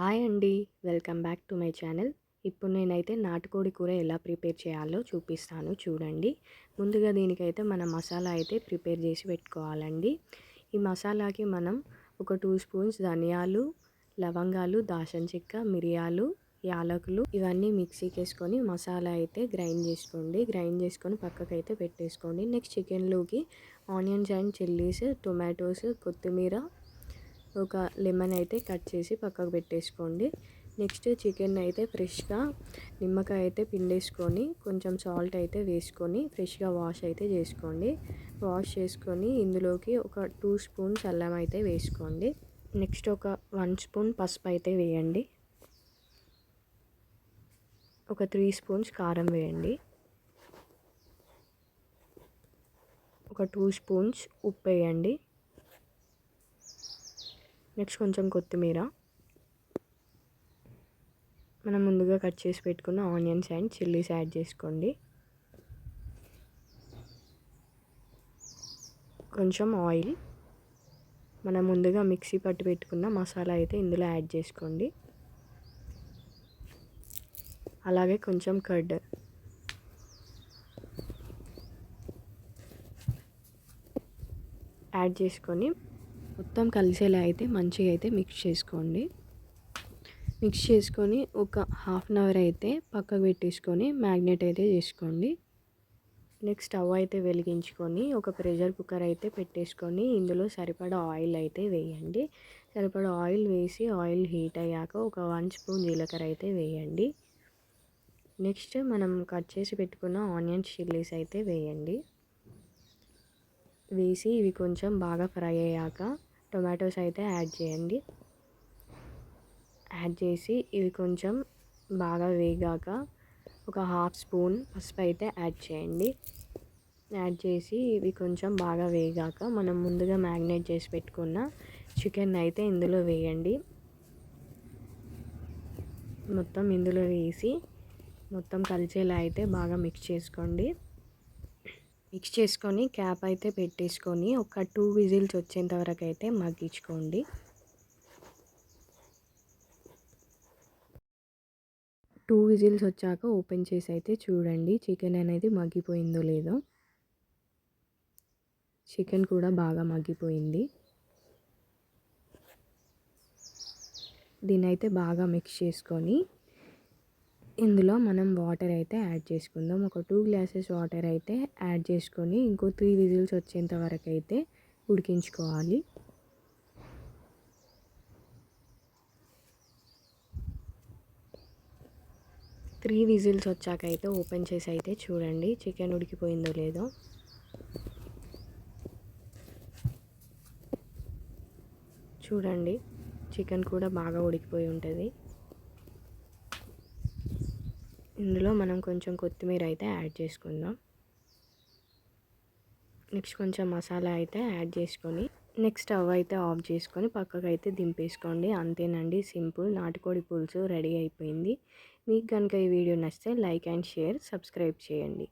Hi అండి. Welcome back to my channel. ఇప్పుడు నేనైతే నాటుకోడి కూర ఎలా ప్రిపేర్ చేయాలో చూపిస్తాను చూడండి. ముందుగా దీనికైతే మన మసాలా అయితే ప్రిపేర్ చేసి పెట్టుకోవాలండి. ఈ మసాలాకి మనం ఒక టూ స్పూన్స్ ధనియాలు లవంగాలు దాసం చెక్క మిరియాలు యాలకులు ఇవన్నీ మిక్సీకి వేసుకొని మసాలా అయితే గ్రైండ్ చేసుకోండి. గ్రైండ్ చేసుకొని పక్కకైతే పెట్టేసుకోండి. నెక్స్ట్ చికెన్లోకి ఆనియన్స్ అండ్ చిల్లీస్ టొమాటోస్ కొత్తిమీర ఒక లెమన్ అయితే కట్ చేసి పక్కకు పెట్టేసుకోండి. నెక్స్ట్ చికెన్ అయితే ఫ్రెష్గా నిమ్మకాయ అయితే పిండేసుకొని కొంచెం సాల్ట్ అయితే వేసుకొని ఫ్రెష్గా వాష్ అయితే చేసుకోండి. వాష్ చేసుకొని ఇందులోకి ఒక టూ స్పూన్స్ అల్లం అయితే వేసుకోండి. నెక్స్ట్ ఒక వన్ స్పూన్ పసుపు అయితే వేయండి. ఒక త్రీ స్పూన్స్ కారం వేయండి. ఒక టూ స్పూన్స్ ఉప్పు వేయండి. నెక్స్ట్ కొంచెం కొత్తిమీర. మనం ముందుగా కట్ చేసి పెట్టుకున్న ఆనియన్స్ అండ్ చిల్లీస్ యాడ్ చేసుకోండి. కొంచెం ఆయిల్. మనం ముందుగా మిక్సీ పట్టు పెట్టుకున్న మసాలా అయితే ఇందులో యాడ్ చేసుకోండి. అలాగే కొంచెం కర్డ్. యాడ్ చేసుకొని మొత్తం కలిసేలా అయితే మంచిగా అయితే మిక్స్ చేసుకోండి. మిక్స్ చేసుకొని ఒక హాఫ్ అన్ అవర్ అయితే పక్కకు పెట్టేసుకొని మ్యాగ్నెట్ అయితే చేసుకోండి. నెక్స్ట్ స్టవ్ అయితే వెలిగించుకొని ఒక ప్రెషర్ కుక్కర్ అయితే పెట్టేసుకొని ఇందులో సరిపడా ఆయిల్ అయితే వేయండి. సరిపడా ఆయిల్ వేసి ఆయిల్ హీట్ అయ్యాక ఒక వన్ స్పూన్ జీలకర్ర అయితే వేయండి. నెక్స్ట్ మనం కట్ చేసి పెట్టుకున్న ఆనియన్ చిల్లీస్ అయితే వేయండి. వేసి ఇవి కొంచెం బాగా ఫ్రై అయ్యాక టొమాటోస్ అయితే యాడ్ చేయండి. యాడ్ చేసి ఇవి కొంచెం బాగా వేగాక ఒక హాఫ్ స్పూన్ పసుపు అయితే యాడ్ చేయండి. యాడ్ చేసి ఇవి కొంచెం బాగా వేగాక మనం ముందుగా మ్యాగ్నేట్ చేసి పెట్టుకున్న చికెన్ అయితే ఇందులో వేయండి. మొత్తం ఇందులో వేసి మొత్తం కలిసేలా అయితే బాగా మిక్స్ చేసుకోండి. మిక్స్ చేసుకొని క్యాప్ అయితే పెట్టేసుకొని ఒక టూ విజిల్స్ వచ్చేంత వరకు అయితే మగ్గించుకోండి. టూ విజిల్స్ వచ్చాక ఓపెన్ చేసి అయితే చూడండి చికెన్ అనేది మగ్గిపోయిందో లేదో. చికెన్ కూడా బాగా మగ్గిపోయింది. దీన్నైతే అయితే బాగా మిక్స్ చేసుకొని ఇందులో మనం వాటర్ అయితే యాడ్ చేసుకుందాం. ఒక టూ గ్లాసెస్ వాటర్ అయితే యాడ్ చేసుకొని ఇంకో త్రీ విజిల్స్ వచ్చేంత వరకు అయితే ఉడికించుకోవాలి. త్రీ విజిల్స్ వచ్చాక అయితే ఓపెన్ చేసి అయితే చూడండి చికెన్ ఉడికిపోయిందో లేదో. చూడండి చికెన్ కూడా బాగా ఉడికిపోయి ఉంటుంది. ఇందులో మనం కొంచెం కొత్తిమీర అయితే యాడ్ చేసుకుందాం. నెక్స్ట్ కొంచెం మసాలా అయితే యాడ్ చేసుకొని నెక్స్ట్ స్టవ్ అయితే ఆఫ్ చేసుకొని పక్కకు అయితే దింపేసుకోండి. అంతేనండి సింపుల్. నాటుకోడి పులుసు రెడీ అయిపోయింది. మీకు కనుక ఈ వీడియో నచ్చితే లైక్ అండ్ షేర్ సబ్స్క్రైబ్ చేయండి.